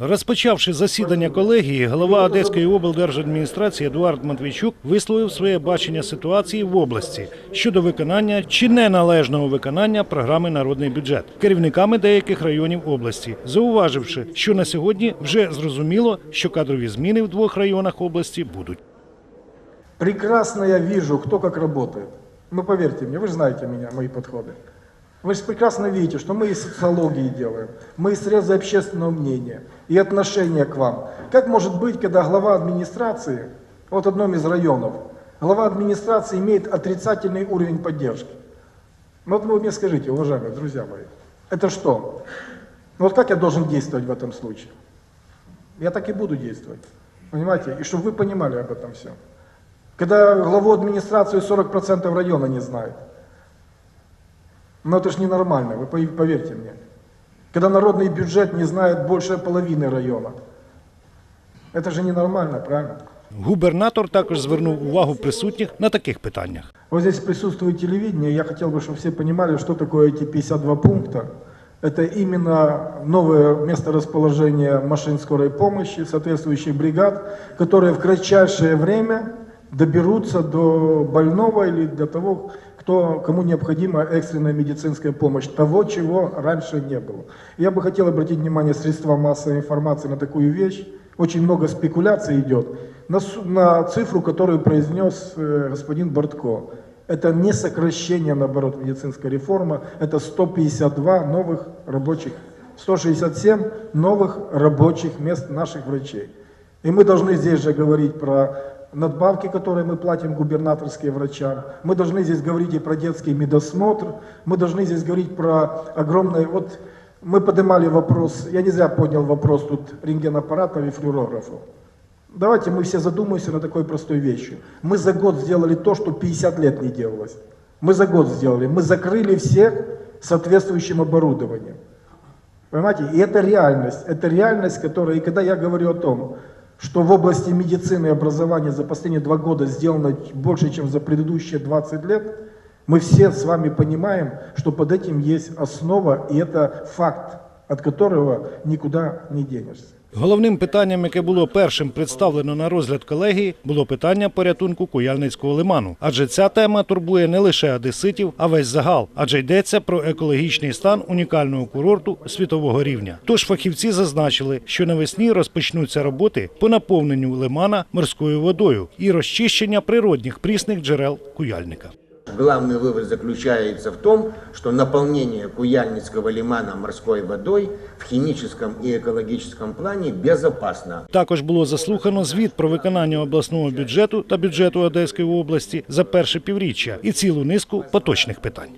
Розпочавши засідання колегії, голова Одеської облдержадміністрації Едуард Матвійчук висловив своє бачення ситуації в області щодо виконання чи неналежного виконання програми Народний бюджет керівниками деяких районів області, зауваживши, що на сьогодні вже зрозуміло, що кадрові зміни в двох районах області будуть. Прекрасно я вижу, кто как работает. Ну, поверьте мне, вы же знаете меня, мои подходы. Вы же прекрасно видите, что мы и социологии делаем, мы и срезы общественного мнения, и отношения к вам. Как может быть, когда глава администрации, вот одном из районов, глава администрации имеет отрицательный уровень поддержки? Ну, вот вы мне скажите, уважаемые друзья мои, это что? Ну, вот как я должен действовать в этом случае? Я так и буду действовать. Понимаете? И чтобы вы понимали об этом все. Когда главу администрации 40% района не знает. Но это же ненормально, вы пов- поверьте мне. Когда народный бюджет не знает больше половины района. Это же ненормально, правильно? Губернатор також звернув увагу присутніх на таких питаннях. Вот здесь присутствует телевидение, я хотел бы, чтобы все понимали, что такое эти 52 пункта. Это именно новое месторасположение машин скорой помощи, соответствующих бригад, которые в кратчайшее время доберутся до больного или до того, кто, кому необходима экстренная медицинская помощь, того, чего раньше не было. Я бы хотел обратить внимание средства массовой информации на такую вещь. Очень много спекуляций идет на, на цифру, которую произнес э, господин Бортко. Это не сокращение, наоборот, медицинская реформа, это 152 новых рабочих, 167 новых рабочих мест наших врачей. И мы должны здесь же говорить про надбавки, которые мы платим губернаторские врачам. Мы должны здесь говорить и про детский медосмотр. Мы должны здесь говорить про огромное... Вот мы поднимали вопрос, я не зря поднял вопрос тут рентгенаппаратов и флюорографов. Давайте мы все задумаемся над такой простой вещью. Мы за год сделали то, что 50 лет не делалось. Мы за год сделали. Мы закрыли всех соответствующим оборудованием. Понимаете? И это реальность. Это реальность, которая... И когда я говорю о том, что в области медицины и образования за последние два года сделано больше, чем за предыдущие 20 лет, мы все с вами понимаем, что под этим есть основа, и это факт, от которого никуда не денешься. Головним питанням, яке було першим представлено на розгляд колегії, було питання порятунку Куяльницького лиману. Адже ця тема турбує не лише одеситів, а весь загал. Адже йдеться про екологічний стан унікального курорту світового рівня. Тож фахівці зазначили, що навесні розпочнуться роботи по наповненню лимана морською водою і розчищення природних прісних джерел Куяльника. Главный вывод заключается в том, что наполнение Куяльницкого лимана морской водой в химическом и экологическом плане безопасно. Також було заслухано звіт про виконання обласного бюджету та бюджету Одеської області за перше півріччя і цілу низку поточних питань.